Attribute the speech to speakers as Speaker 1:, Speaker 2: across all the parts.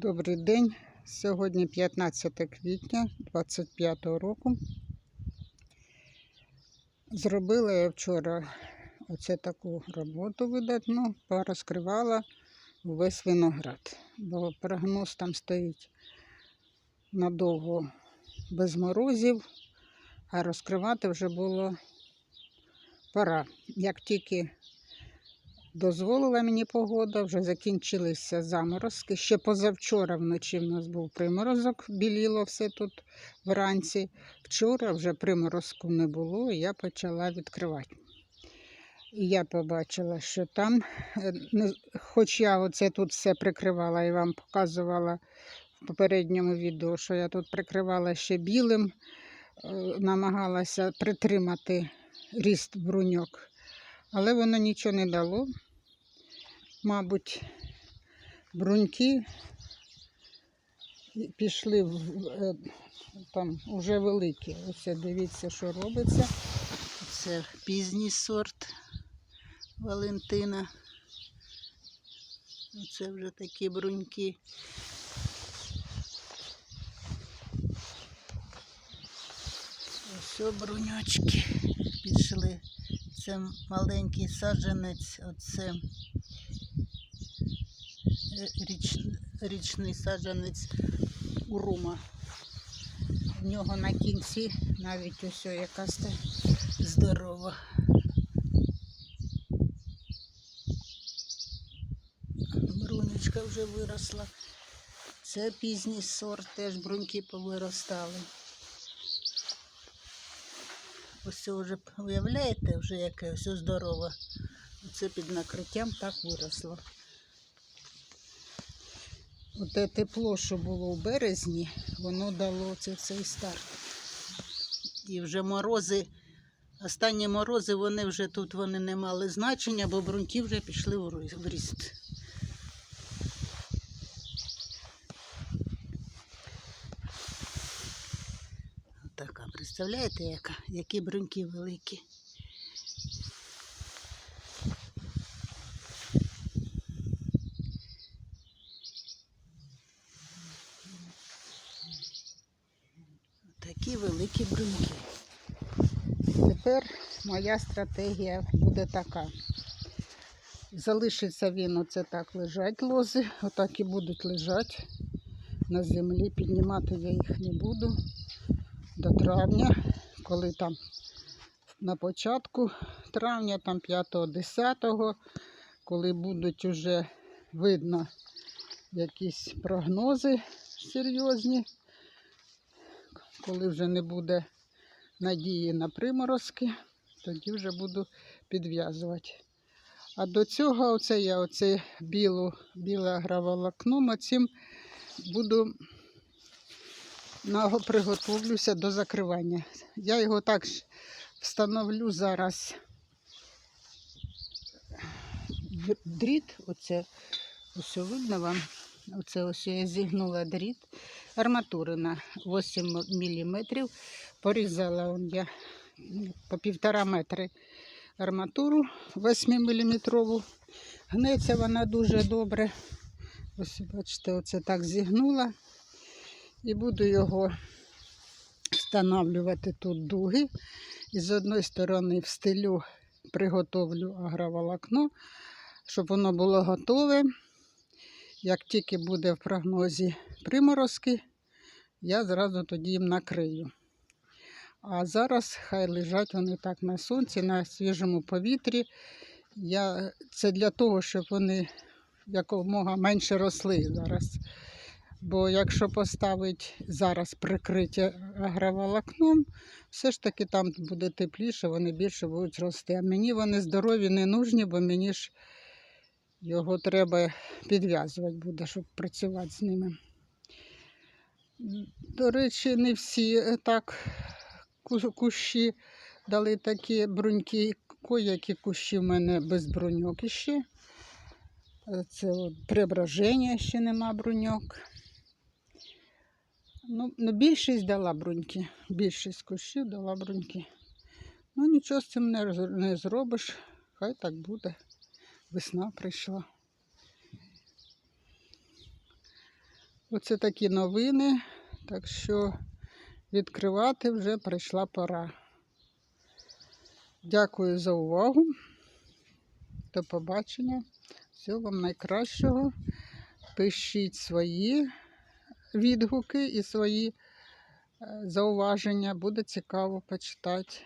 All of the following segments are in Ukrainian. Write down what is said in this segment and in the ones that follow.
Speaker 1: Добрий день. Сьогодні 15 квітня 25 року. Зробила я вчора оце таку роботу видатну, порозкривала весь виноград, бо прогноз там стоїть надовго без морозів, а розкривати вже було пора. Як тільки дозволила мені погода, вже закінчилися заморозки. Ще позавчора вночі в нас був приморозок, біліло все тут вранці. Вчора вже приморозку не було, і я почала відкривати. І я побачила, що там, е, хоч я оце тут все прикривала і вам показувала в попередньому відео, що я тут прикривала ще білим, е, намагалася притримати ріст бруньок, але воно нічого не дало. Мабуть, бруньки пішли в, е, там уже великі. Ось дивіться, що робиться. Це пізній сорт Валентина. Це вже такі бруньки. Ось бруньочки пішли. Це маленький саджанець, оце річ, річний саджанець урума. В нього на кінці навіть ось якась та здорова. Брунечка вже виросла. Це пізній сорт, теж бруньки повиростали. Ось вже, уявляєте, вже яке все здорове. Це під накриттям так виросло. Оте тепло, що було в березні, воно дало це, цей старт. І вже морози, останні морози, вони вже тут вони не мали значення, бо бруньки вже пішли в ріст. Така, представляєте, яка, які бруньки великі. Такі великі бруньки. Тепер моя стратегія буде така. Залишиться він оце так лежать лози, отак і будуть лежати на землі. Піднімати я їх не буду до травня, коли там на початку травня, там 5-10, коли будуть уже видно якісь прогнози серйозні, коли вже не буде надії на приморозки, тоді вже буду підв'язувати. А до цього оце я оце білу, біле агроволокно, оцим буду приготовлюся до закривання. Я його так встановлю зараз. Дріт, оце ось видно вам. Оце ось я зігнула дріт. Арматури на 8 мм. Порізала я по півтора метри арматуру 8 мм. Гнеться вона дуже добре. Ось бачите, оце так зігнула. І буду його встановлювати тут дуги. І з одної сторони встелю, приготовлю агроволокно, щоб воно було готове. Як тільки буде в прогнозі приморозки, я зразу тоді їм накрию. А зараз хай лежать вони так на сонці, на свіжому повітрі. Я... Це для того, щоб вони якомога менше росли зараз. Бо якщо поставити зараз прикриття агроволокном, все ж таки там буде тепліше, вони більше будуть рости. А мені вони здорові не нужні, бо мені ж його треба підв'язувати буде, щоб працювати з ними. До речі, не всі е, так кущі дали такі бруньки. Коякі кущі в мене без бруньок іще. Е, Це от преображення ще нема бруньок. Ну, ну, більшість дала бруньки. Більшість кущів дала бруньки. Ну, нічого з цим не, не зробиш. Хай так буде. Весна прийшла. Оце такі новини. Так що відкривати вже прийшла пора. Дякую за увагу. До побачення. Всього вам найкращого. Пишіть свої відгуки і свої е, зауваження. Буде цікаво почитати.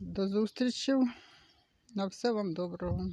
Speaker 1: До зустрічі. На все вам доброго.